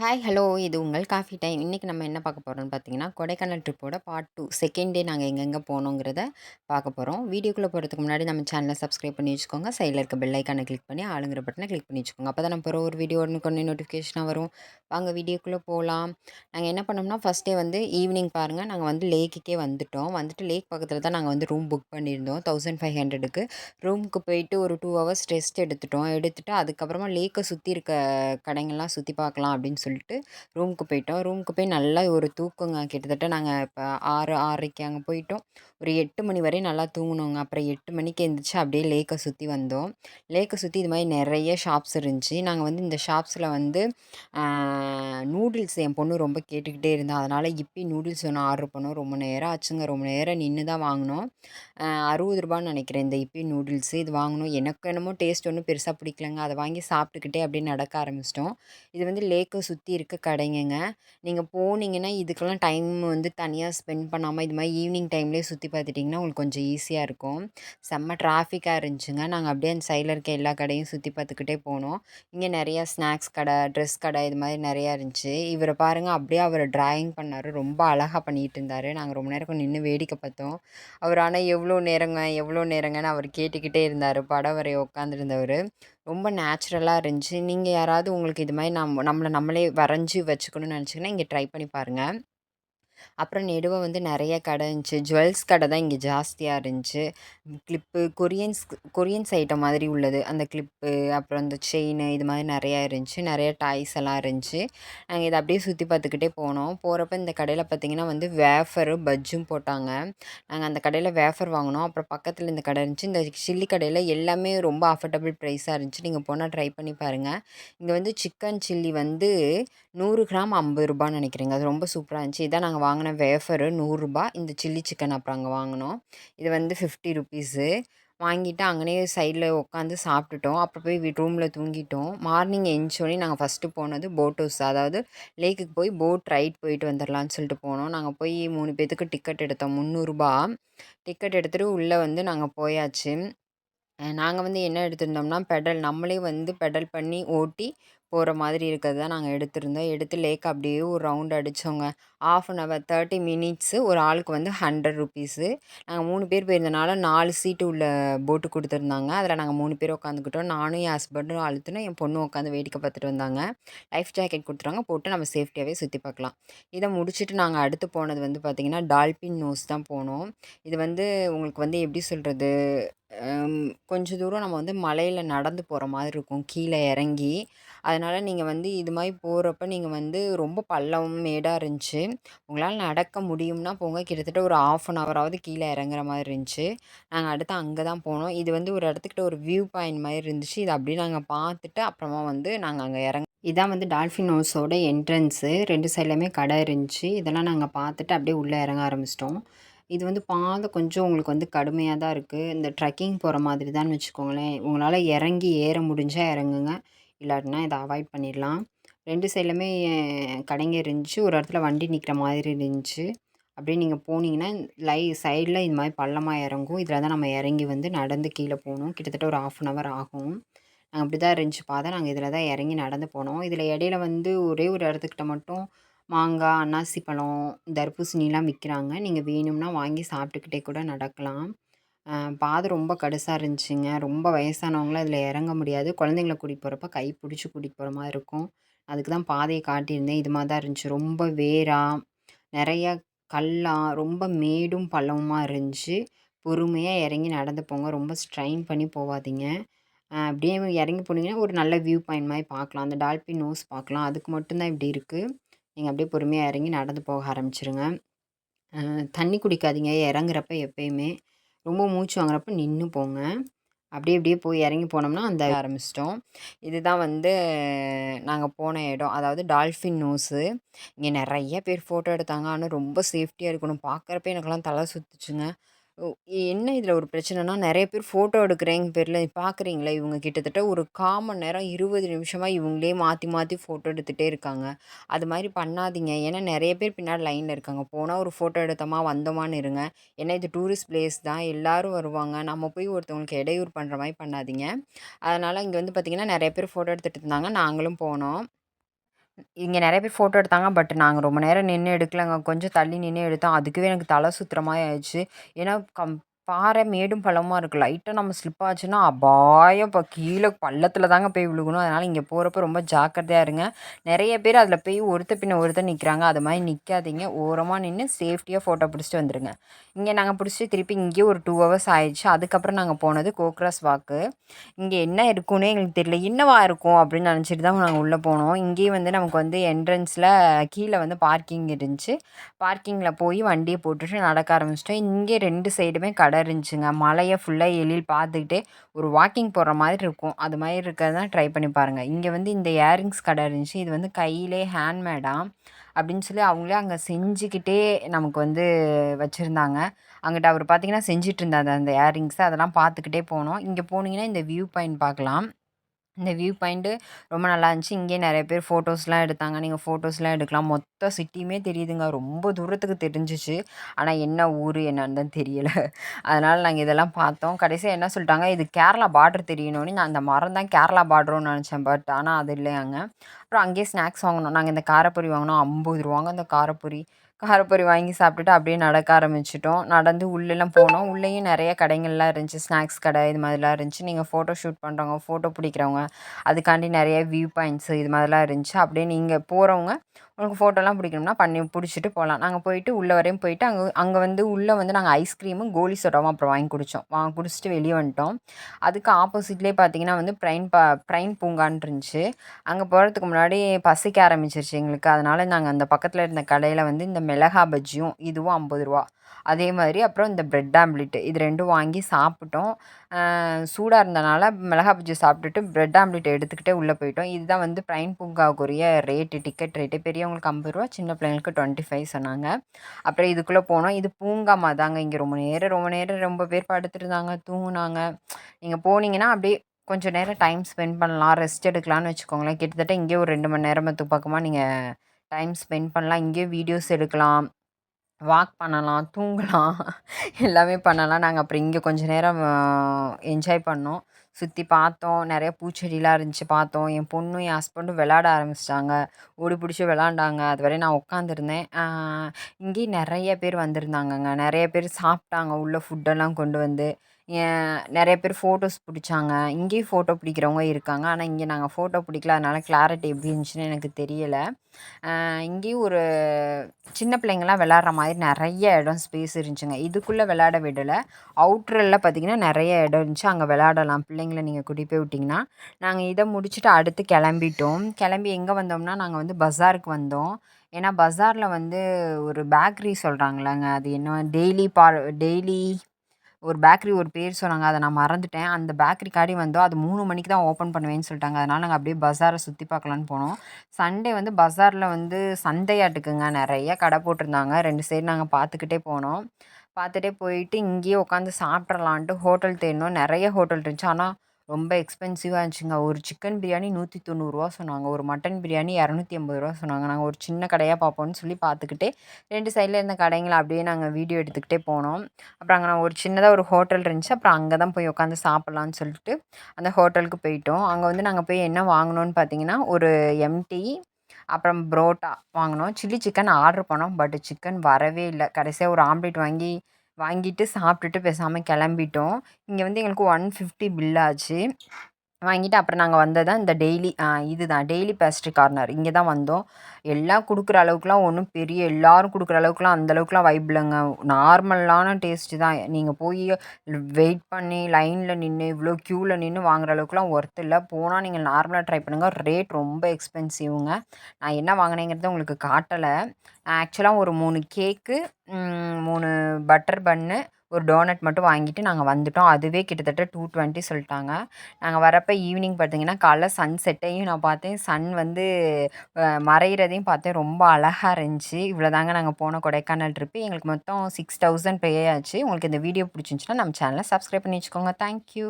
Hi hello இது உங்கள் coffee time. இன்றைக்கி நம்ம என்ன பார்க்க போகிறோம்னு பார்த்தீங்கன்னா கொடைக்கானல் ட்ரிப்போட பார்ட் டூ செகண்ட் டே நாங்கள் எங்கெங்கே போனோங்கிறத பார்க்க போகிறோம் வீடியோக்குள்ளே போகிறதுக்கு முன்னாடி நம்ம சேனலை சப்ஸ்கிரைப் பண்ணி வச்சுக்கோங்க. சைடில் இருக்க பெல்லைக்கானை கிளிக் பண்ணி ஆளுங்கிற பட்டனை கிளிக் பண்ணி வச்சுக்கோங்க. அப்போ தான் நம்ம போகிற ஒரு வீடியோ ஒன்று கொண்டு நோட்டிஃபிகேஷனாக வரும். வாங்க வீடியோக்குள்ளே போகலாம் நாங்கள் என்ன பண்ணோம்னா ஃபஸ்ட் டே வந்து ஈவினிங் பாருங்கள் நாங்கள் வந்து லேக்குக்கே வந்துட்டோம். வந்துட்டு லேக் பக்கத்தில் தான் நாங்கள் வந்து ரூம் புக் பண்ணியிருந்தோம். தௌசண்ட் ஃபைவ் ஹண்ட்ரடுக்கு ரூமுக்கு போயிட்டு ஒரு டூ ஹவர்ஸ் ரெஸ்ட் எடுத்துட்டோம். எடுத்துகிட்டு அதுக்கப்புறமா லேக்கை சுற்றி இருக்க கடைங்கள்லாம் சுற்றி பார்க்கலாம் அப்படின்னு சொல்லிட்டு ரூமுக்கு போயிட்டோம். ரூமுக்கு போய் நல்லா ஒரு தூக்கங்க கிட்டத்தட்ட நாங்கள் இப்போ ஆறு ஆறரைக்கு அங்கே போயிட்டோம். ஒரு எட்டு மணி வரையும் நல்லா தூங்கினோங்க. அப்புறம் எட்டு மணிக்கு எழுந்திரிச்சு அப்படியே லேக்கை சுற்றி வந்தோம். லேக்கை சுற்றி இது மாதிரி நிறைய ஷாப்ஸ் இருந்துச்சு. நாங்கள் வந்து இந்த ஷாப்ஸில் வந்து நூடுல்ஸ் என் பொண்ணு ரொம்ப கேட்டுக்கிட்டே இருந்தால் அதனால் இப்பி நூடுல்ஸ் ஒன்று ஆர்டர் பண்ணோம். ரொம்ப நேரம் ஆச்சுங்க. ரொம்ப நேரம் நின்று தான் வாங்கினோம். அறுபது ரூபான்னு நினைக்கிறேன். இந்த இப்பி நூடுல்ஸ் இது வாங்கினோம். எனக்கு என்னமோ டேஸ்ட் ஒன்றும் பெருசாக பிடிக்கலங்க. அதை வாங்கி சாப்பிட்டுக்கிட்டே அப்படியே நடக்க ஆரம்பிச்சிட்டோம். இது வந்து லேக்கை சுற்றி சுற்றி இருக்க கடைங்கங்க. நீங்கள் போனீங்கன்னா இதுக்கெல்லாம் டைம் வந்து தனியாக ஸ்பெண்ட் பண்ணாமல் இது மாதிரி ஈவினிங் டைம்லேயே சுற்றி பார்த்துட்டிங்கன்னா உங்களுக்கு கொஞ்சம் ஈஸியாக இருக்கும். செம்ம டிராஃபிக்காக இருந்துச்சுங்க. நாங்கள் அப்படியே அந்த சைடில் இருக்க எல்லா கடையும் சுற்றி பார்த்துக்கிட்டே போனோம். இங்கே நிறையா ஸ்நாக்ஸ் கடை ட்ரெஸ் கடை இது மாதிரி நிறையா இருந்துச்சு. இவரை பாருங்கள் அப்படியே அவர் ட்ராயிங் பண்ணார். ரொம்ப அழகாக பண்ணிகிட்டு இருந்தார். நாங்கள் ரொம்ப நேரம் நின்று வேடிக்கை பார்த்தோம். அவர் ஆனால் எவ்வளோ நேரங்க எவ்வளோ நேரங்கன்னு அவர் கேட்டுக்கிட்டே இருந்தார். படம் வரைய உட்காந்துருந்தவர் ரொம்ப நேச்சுரலாக இருந்துச்சு. நீங்கள் யாராவது உங்களுக்கு இது மாதிரி நம் நம்மளை நம்மளே வரைஞ்சி வச்சுக்கணும்னு நினச்சிங்கன்னா இங்கே ட்ரை பண்ணி பாருங்கள் அப்புறம் நெடுவ வந்து நிறைய கடை இருந்துச்சு. ஜுவல்ஸ் கடை தான் இங்கே ஜாஸ்தியாக இருந்துச்சு. கிளிப்பு கொரியன்ஸ் கொரியன்ஸ் ஐட்டம் மாதிரி உள்ளது. அந்த கிளிப்பு அப்புறம் அந்த செயின் இது மாதிரி நிறையா இருந்துச்சு. நிறைய டாய்ஸ் எல்லாம் இருந்துச்சு. நாங்கள் இதை அப்படியே சுற்றி பார்த்துக்கிட்டே போனோம். போகிறப்ப இந்த கடையில் பார்த்திங்கன்னா வந்து வேஃபரு பஜ்ஜும் போட்டாங்க. நாங்கள் அந்த கடையில் வேஃபர் வாங்கினோம். அப்புறம் பக்கத்தில் இந்த கடை இருந்துச்சு. இந்த சில்லி கடையில் எல்லாமே ரொம்ப அஃபர்டபுள் ப்ரைஸாக இருந்துச்சு. நீங்கள் போனால் ட்ரை பண்ணி பாருங்கள் இங்கே வந்து சிக்கன் சில்லி வந்து நூறு கிராம் ஐம்பது ரூபான்னு நினைக்கிறேங்க. அது ரொம்ப சூப்பராக இருந்துச்சு. இதான் நாங்கள் வாங்கின வேஃபரு நூறுரூபா இந்த சில்லி சிக்கன் அப்புறம் அங்கே வாங்கினோம். இது வந்து ஃபிஃப்டி ருபீஸு வாங்கிட்டு அங்கேயே சைடில் உட்காந்து சாப்பிட்டுட்டோம். அப்புறம் போய் வீட் ரூமில் தூங்கிட்டோம். மார்னிங் எழுந்தோடனே நாங்கள் ஃபஸ்ட்டு போனது போட் ஹவுஸ் அதாவது லேக்குக்கு போய் போட் ரைட் போயிட்டு வந்துடலான்னு சொல்லிட்டு போனோம். நாங்கள் போய் மூணு பேத்துக்கு டிக்கெட் எடுத்தோம். முந்நூறுரூபா டிக்கெட் எடுத்துகிட்டு உள்ளே வந்து நாங்கள் போயாச்சு. நாங்கள் வந்து என்ன எடுத்திருந்தோம்னா பெடல் நம்மளே வந்து பெடல் பண்ணி ஓட்டி போகிற மாதிரி இருக்கிறது தான் நாங்கள் எடுத்திருந்தோம். எடுத்து லேக் அப்படியே ஒரு round அடித்தோங்க half an hour thirty minutes ஒரு ஆளுக்கு வந்து ஹண்ட்ரட் ருபீஸு நாங்கள் மூணு பேர் போயிருந்தனால நாலு சீட்டு உள்ள போட்டு கொடுத்துருந்தாங்க. அதில் நாங்கள் மூணு பேர் உட்காந்துக்கிட்டோம் நானும் என் ஹஸ்பண்டும் அழுத்தினோம். என் பொண்ணும் உட்காந்து வேடிக்கை பார்த்துட்டு வந்தாங்க. லைஃப் ஜாக்கெட் கொடுத்துருவாங்க. போட்டு நம்ம சேஃப்டியாகவே சுற்றி பார்க்கலாம். இதை முடிச்சுட்டு நாங்கள் அடுத்து போனது வந்து பார்த்திங்கன்னா டால்பின் நோஸ் தான் போனோம். இது வந்து உங்களுக்கு வந்து எப்படி சொல்கிறது கொஞ்சம் தூரம் நம்ம வந்து மலையில் நடந்து போகிற மாதிரி இருக்கும். கீழே இறங்கி. அதனால் நீங்கள் வந்து இது மாதிரி போகிறப்ப நீங்கள் வந்து ரொம்ப பள்ளம் மேடாக இருந்துச்சு. உங்களால் நடக்க முடியும்னா போங்க. கிட்டத்தட்ட ஒரு ஆஃப் அன் ஹவராவது கீழே இறங்குற மாதிரி இருந்துச்சு. நாங்கள் அடுத்து அங்கே தான் போனோம். இது வந்து ஒரு இடத்துக்கிட்ட ஒரு வியூ பாயிண்ட் மாதிரி இருந்துச்சு. இது அப்படியே நாங்கள் பார்த்துட்டு அப்புறமா வந்து நாங்கள் அங்கே இறங்க இதான் வந்து டால்ஃபின் ஹவுஸோட என்ட்ரன்ஸு ரெண்டு சைட்லையுமே கடை இருந்துச்சு. இதெல்லாம் நாங்கள் பார்த்துட்டு அப்படியே உள்ளே இறங்க ஆரம்பிச்சிட்டோம். இது வந்து பாதை கொஞ்சம் உங்களுக்கு வந்து கடுமையாக தான் இருக்குது இந்த ட்ரெக்கிங் போகிற மாதிரி தான் வச்சுக்கோங்களேன். உங்களால் இறங்கி ஏற முடிஞ்சால் இறங்குங்க. இல்லாட்டினா இதை அவாய்ட் பண்ணிடலாம். ரெண்டு சைட்லையுமே கடைங்க இருந்துச்சு. ஒரு இடத்துல வண்டி நிற்கிற மாதிரி இருந்துச்சு. அப்படியே நீங்கள் போனீங்கன்னா லை சைடில் இது மாதிரி பள்ளமாக இறங்கும். இதில் தான் நம்ம இறங்கி வந்து நடந்து கீழே போகணும். கிட்டத்தட்ட ஒரு ஆஃப் அன் ஹவர் ஆகும். நாங்கள் அப்படி தான் இருந்துச்சு பார்த்தா நாங்கள் இதில் தான் இறங்கி நடந்து போனோம். இதில் இடையில வந்து ஒரே ஒரு இடத்துக்கிட்ட மட்டும் மாங்காய் அன்னாசி பழம் தர்பூசணிலாம் விற்கிறாங்க நீங்கள் வேணும்னா வாங்கி சாப்பிட்டுக்கிட்டே கூட நடக்கலாம். பாதை ரொம்ப கடுசாக இருந்துச்சுங்க. ரொம்ப வயசானவங்களும் அதில் இறங்க முடியாது. குழந்தைங்கள கூட்டிகிட்டு போகிறப்ப கை பிடிச்சி கூட்டிகிட்டு போகிற மாதிரி இருக்கும். அதுக்கு தான் பாதையை காட்டியிருந்தேன். இது மாதிரி தான் இருந்துச்சு. ரொம்ப வேராக நிறையா கல்லாக ரொம்ப மேடும் பள்ளமுமாக இருந்துச்சு. பொறுமையாக இறங்கி நடந்து போங்க. ரொம்ப ஸ்ட்ரைன் பண்ணி போகாதீங்க அப்படியே இறங்கி போனீங்கன்னா ஒரு நல்ல வியூ பாயிண்ட் மாதிரி பார்க்கலாம். அந்த டால்பின் நோஸ் பார்க்கலாம். அதுக்கு மட்டும்தான் இப்படி இருக்குது நீங்கள் அப்படியே பொறுமையாக இறங்கி நடந்து போக ஆரம்பிச்சிருங்க. தண்ணி குடிக்காதீங்க. இறங்குறப்ப எப்பயுமே ரொம்ப மூச்சு வாங்குறப்ப நின்று போங்க. அப்படியே அப்படியே போய் இறங்கி போனோம்னா அந்த ஆரம்பிச்சிட்டோம். இதுதான் வந்து நாங்கள் போன இடம். அதாவது டால்ஃபின் நோஸு. இங்கே நிறைய பேர் ஃபோட்டோ எடுத்தாங்க. ஆனால் ரொம்ப சேஃப்டியாக இருக்கணும். பார்க்குறப்ப எனக்கெல்லாம் தலை சுற்றுச்சுங்க என்ன இதில் ஒரு பிரச்சனைனா நிறைய பேர் ஃபோட்டோ எடுக்கிறேங்க பேரில் பார்க்குறீங்களா இவங்க? கிட்டத்தட்ட ஒரு காமன் நேரம் இருபது நிமிஷமாக இவங்களே மாற்றி மாற்றி ஃபோட்டோ எடுத்துகிட்டே இருக்காங்க. அது மாதிரி பண்ணாதீங்க. ஏன்னா நிறைய பேர் பின்னாடி லைனில் இருக்காங்க. போனால் ஒரு ஃபோட்டோ எடுத்தோமா வந்தோமான்னு இருங்க. ஏன்னா இது டூரிஸ்ட் பிளேஸ் தான். எல்லோரும் வருவாங்க. நம்ம போய் ஒருத்தவங்களுக்கு இடையூறு பண்ணுற மாதிரி பண்ணாதீங்க. அதனால் இங்கே வந்து பார்த்திங்கன்னா நிறைய பேர் ஃபோட்டோ எடுத்துகிட்டு இருந்தாங்க. நாங்களும் போனோம். இங்கே நிறைய பேர் ஃபோட்டோ எடுத்தாங்க பட் நாங்கள் ரொம்ப நேரம் நின்று எடுக்கலங்க. கொஞ்சம் தள்ளி நின்று எடுத்தோம். அதுக்கே எனக்கு தலை சுற்றுற மாதிரி ஆயிடுச்சு. ஏன்னா கம் பாறை மேடும் பள்ளமாக இருக்குது லைட்டாக நம்ம ஸ்லிப் ஆச்சுன்னா அபாயம். இப்போ கீழே பள்ளத்தில் தாங்க போய் விழுகணும். அதனால் இங்கே போகிறப்ப ரொம்ப ஜாக்கிரதையாக இருங்க. நிறைய பேர் அதில் போய் ஒருத்த பின்ன ஒருத்தர் நிற்கிறாங்க அது மாதிரி நிற்காதீங்க ஓரமாக நின்று சேஃப்டியாக ஃபோட்டோ பிடிச்சிட்டு வந்துடுங்க இங்கே நாங்கள் பிடிச்சிட்டு திருப்பி இங்கேயே ஒரு டூ ஹவர்ஸ் ஆயிடுச்சு. அதுக்கப்புறம் நாங்கள் போனது கோக்ராஸ் வாக்கு இங்கே என்ன இருக்குன்னே எங்களுக்கு தெரியல. என்னவா இருக்கும் அப்படின்னு நினச்சிட்டு தான் நாங்கள் உள்ளே போனோம். இங்கேயும் வந்து நமக்கு வந்து என்ட்ரன்ஸில் கீழே வந்து பார்க்கிங் இருந்துச்சு. பார்க்கிங்கில் போய் வண்டியை போட்டுட்டு நடக்க ஆரம்பிச்சிட்டோம். இங்கே ரெண்டு சைடுமே கடை இருந்துச்சுங்க மலையை ஃபுல்லாக எழில் பார்த்துக்கிட்டே ஒரு வாக்கிங் போகிற மாதிரி இருக்கும். அது மாதிரி இருக்கிறது தான் ட்ரை பண்ணி பாருங்கள் இங்கே வந்து இந்த இயரிங்ஸ் கடை இருந்துச்சு. இது வந்து கையிலே ஹேண்ட்மேடாக அப்படின்னு சொல்லி அவங்களே அங்கே செஞ்சுக்கிட்டே நமக்கு வந்து வச்சுருந்தாங்க. அங்கிட்ட அவர் பார்த்திங்கன்னா செஞ்சுட்டு இருந்தார் அந்த இயரிங்ஸை அதெல்லாம் பார்த்துக்கிட்டே போனோம். இங்கே போனீங்கன்னா இந்த வியூ பாயிண்ட் பார்க்கலாம். இந்த வியூ பாயிண்ட்டு ரொம்ப நல்லா இருந்துச்சு. இங்கேயே நிறைய பேர் ஃபோட்டோஸ்லாம் எடுத்தாங்க. நீங்கள் ஃபோட்டோஸ்லாம் எடுக்கலாம். மொத்த சிட்டியுமே தெரியுதுங்க. ரொம்ப தூரத்துக்கு தெரிஞ்சிச்சு. ஆனால் என்ன ஊர் என்னன்னு தான் தெரியலை. அதனால் நாங்கள் இதெல்லாம் பார்த்தோம். கடைசியாக என்ன சொல்லிட்டாங்க? இது கேரளா பார்டர் தெரியணும்னு. நான் அந்த மரம் தான் கேரளா பார்டருன்னு நினச்சேன். பட் ஆனால் அது இல்லையாங்க. அப்புறம் அங்கேயே ஸ்நாக்ஸ் வாங்கினோம் நாங்கள் இந்த காரப்பொரி வாங்கினோம். ஐம்பது ரூபாங்க அந்த காரப்பொரி. காரப்பொரி வாங்கி சாப்பிட்டுட்டு அப்படியே நடக்க ஆரம்பிச்சிட்டோம். நடந்து உள்ளெல்லாம் போனோம். உள்ளேயும் நிறைய கடைகள்லாம் இருந்துச்சு. ஸ்நாக்ஸ் கடை இது மாதிரிலாம் இருந்துச்சு. நீங்கள் ஃபோட்டோ ஷூட் பண்ணுறவங்க ஃபோட்டோ பிடிக்கிறவங்க அதுக்காண்டி நிறைய வியூ பாயிண்ட்ஸு இது மாதிரிலாம் இருந்துச்சு. அப்படியே நீங்கள் போகிறவங்க உங்களுக்கு ஃபோட்டோலாம் பிடிக்கணும்னா பண்ணி பிடிச்சிட்டு போகலாம் நாங்கள் போயிட்டு உள்ளே வரையும் போயிட்டு அங்கே அங்கே வந்து உள்ளே வந்து நாங்கள் ஐஸ்கிரீமும் கோலி சோடாவும் அப்புறம் வாங்கி குடித்தோம் வாங்க குடிச்சிட்டு வெளியே வந்துட்டோம். அதுக்கு ஆப்போசிட்லேயே பார்த்தீங்கன்னா வந்து ப்ரைன் பா ப்ரைன் பூங்கான் இருந்துச்சு. அங்கே போகிறதுக்கு முன்னாடி பசிக்க ஆரம்பிச்சிருச்சு எங்களுக்கு. அதனால் நாங்கள் அந்த பக்கத்தில் இருந்த கடையில் வந்து இந்த மிளகா பஜ்ஜியும் இதுவும் ஐம்பது ரூபா. அதே மாதிரி அப்புறம் இந்த ப்ரெட் ஆம்லெட்டு இது ரெண்டும் வாங்கி சாப்பிட்டோம். சூடாக இருந்தனால மிளகா பஜ்ஜி சாப்பிட்டுட்டு ப்ரெட் ஆம்லெட் எடுத்துக்கிட்டே உள்ளே போயிட்டோம். இதுதான் வந்து ப்ரைன் பூங்காவுக்குரிய ரேட்டு டிக்கெட் ரேட்டு பெரியவங்களுக்கு ஐம்பது ரூபா சின்ன பிள்ளைங்களுக்கு டுவெண்ட்டி ஃபைவ் சொன்னாங்க. அப்புறம் இதுக்குள்ளே போனோம். இது பூங்கா தாங்க இங்கே ரொம்ப நேரம் ரொம்ப நேரம் ரொம்ப பேர் படுத்துருந்தாங்க தூங்குனாங்க. நீங்கள் போனீங்கன்னா அப்படியே கொஞ்சம் நேரம் டைம் ஸ்பெண்ட் பண்ணலாம். ரெஸ்ட் எடுக்கலாம்னு வச்சுக்கோங்களேன். கிட்டத்தட்ட இங்கே ஒரு ரெண்டு மணி நேரம் பக்கமாக நீங்கள் டைம் ஸ்பெண்ட் பண்ணலாம். இங்கேயே வீடியோஸ் எடுக்கலாம். வாக் பண்ணலாம் தூங்கலாம். எல்லாமே பண்ணலாம். நாங்கள் அப்புறம் இங்கே கொஞ்சம் நேரம் என்ஜாய் பண்ணோம். சுற்றி பார்த்தோம். நிறைய பூச்செடிலாம் இருந்துச்சு பார்த்தோம். என் பொண்ணும் என் ஹஸ்பண்டும் விளாட ஆரம்பிச்சிட்டாங்க. ஓடி பிடிச்சி விளாண்டாங்க அது வரை நான் உட்காந்துருந்தேன் இங்கேயும் நிறைய பேர் வந்திருந்தாங்கங்க. நிறைய பேர் சாப்பிட்டாங்க. உள்ள ஃபுட்டெல்லாம் கொண்டு வந்து. நிறைய பேர் ஃபோட்டோஸ் பிடிச்சாங்க. இங்கேயும் ஃபோட்டோ பிடிக்கிறவங்க இருக்காங்க. ஆனால் இங்கே நாங்கள் ஃபோட்டோ பிடிக்கல. அதனால் கிளாரிட்டி எப்படி இருந்துச்சுன்னு எனக்கு தெரியலை. இங்கேயும் ஒரு சின்ன பிள்ளைங்கள்லாம் விளாட்ற மாதிரி நிறைய இடம் ஸ்பேஸ் இருந்துச்சுங்க. இதுக்குள்ளே விளாட விடலை. அவுட்ரில் பார்த்திங்கன்னா நிறைய இடம் இருந்துச்சு. அங்கே விளாடலாம். பிள்ளைங்கள நீங்கள் கூட்டி போய் விட்டிங்கன்னா. நாங்கள் இதை முடிச்சுட்டு அடுத்து கிளம்பிட்டோம். கிளம்பி எங்கே வந்தோம்னா நாங்கள் வந்து பஸாருக்கு வந்தோம். ஏன்னா பஸாரில் வந்து ஒரு பேக்கரி சொல்கிறாங்களாங்க அது என்ன? டெய்லி பார் டெய்லி ஒரு பேக்கரி ஒரு பேர் சொன்னாங்க. அதை நான் மறந்துட்டேன். அந்த பேக்கரிக்காடி வந்தோம் அது மூணு மணிக்கு தான் ஓப்பன் பண்ணுவேன்னு சொல்லிட்டாங்க. அதனால் நாங்கள் அப்படியே பஸாரை சுற்றி பார்க்கலான்னு போனோம். சண்டே வந்து பஸாரில் வந்து சந்தையாட்டுக்குங்க நிறைய கடை போட்டிருந்தாங்க. ரெண்டு சைடு நாங்கள் பார்த்துக்கிட்டே போனோம். பார்த்துட்டே போயிட்டு இங்கேயே உட்காந்து சாப்பிட்றலான்ட்டு ஹோட்டல் தேடினோம். நிறைய ஹோட்டல் இருந்துச்சு. ஆனால் ரொம்ப எக்ஸ்பென்சிவாக இருந்துச்சுங்க. ஒரு சிக்கன் பிரியாணி நூற்றி தொண்ணூறுரூவா சொன்னாங்க. ஒரு மட்டன் பிரியாணி இரநூத்தி ஐம்பது ரூபா சொன்னாங்க. நாங்கள் ஒரு சின்ன கடையாக பார்ப்போம்னு சொல்லி பார்த்துக்கிட்டே ரெண்டு சைடில் இருந்த கடைங்களை அப்படியே நாங்கள் வீடியோ எடுத்துக்கிட்டே போனோம். அப்புறம் அங்கே நான் ஒரு சின்னதாக ஒரு ஹோட்டல் இருந்துச்சு. அப்புறம் அங்கே தான் போய் உட்காந்து சாப்பிட்லான்னு சொல்லிட்டு அந்த ஹோட்டலுக்கு போயிட்டோம். அங்கே வந்து நாங்கள் போய் என்ன வாங்கினோன்னு பார்த்தீங்கன்னா ஒரு எம்டி அப்புறம் புரோட்டா வாங்கினோம். சில்லி சிக்கன் ஆர்டர் பண்ணோம். பட் சிக்கன் வரவே இல்லை. கடைசியாக ஒரு ஆம்லேட் வாங்கி வாங்கிட்டு சாப்பிட்டுட்டு பேசாமல் கிளம்பிட்டோம். இங்கே வந்து எங்களுக்கு ஒன் ஃபிஃப்டி பில் ஆச்சு. வாங்கிட்டு அப்புறம் நாங்கள் வந்தது தான் இந்த டெய்லி இது தான் டெய்லி பேஸ்ட்ரி கார்னர் இங்கே தான் வந்தோம். எல்லாம் கொடுக்குற அளவுக்குலாம் ஒன்றும் பெரிய எல்லோரும் கொடுக்குற அளவுக்குலாம் அந்தளவுக்குலாம் வைப் இல்லைங்க. நார்மலான டேஸ்ட்டு தான். நீங்கள் போய் வெயிட் பண்ணி லைனில் நின்று இவ்வளோ க்யூவில் நின்று வாங்குற அளவுக்குலாம் ஒர்த் இல்லை. போனால் நீங்கள் நார்மலாக ட்ரை பண்ணுங்கள் ரேட் ரொம்ப எக்ஸ்பென்சிவ்ங்க நான் என்ன வாங்கினேங்கிறத உங்களுக்கு காட்டலை. ஆக்சுவலாக ஒரு மூணு கேக்கு மூணு பட்டர் பன்னு ஒரு டோனட் மட்டும் வாங்கிட்டு நாங்கள் வந்துட்டோம். அதுவே கிட்டத்தட்ட டூ டுவெண்ட்டி சொல்லிட்டாங்க. நாங்கள் வரப்போ ஈவினிங் பார்த்தீங்கன்னா காலைல சன் செட்டையும் நான் பார்த்தேன். சன் வந்து மறையிறதையும் பார்த்தேன். ரொம்ப அழகாக இருந்துச்சு. இவ்வளோ தாங்க நாங்கள் போன கொடைக்கானல் ட்ரிப்பு எங்களுக்கு மொத்தம் சிக்ஸ் தௌசண்ட் பே ஆச்சு. உங்களுக்கு இந்த வீடியோ பிடிச்சிருந்துச்சின்னா நம்ம சேனலை சப்ஸ்கிரைப் பண்ணி வச்சுக்கோங்க. தேங்க்யூ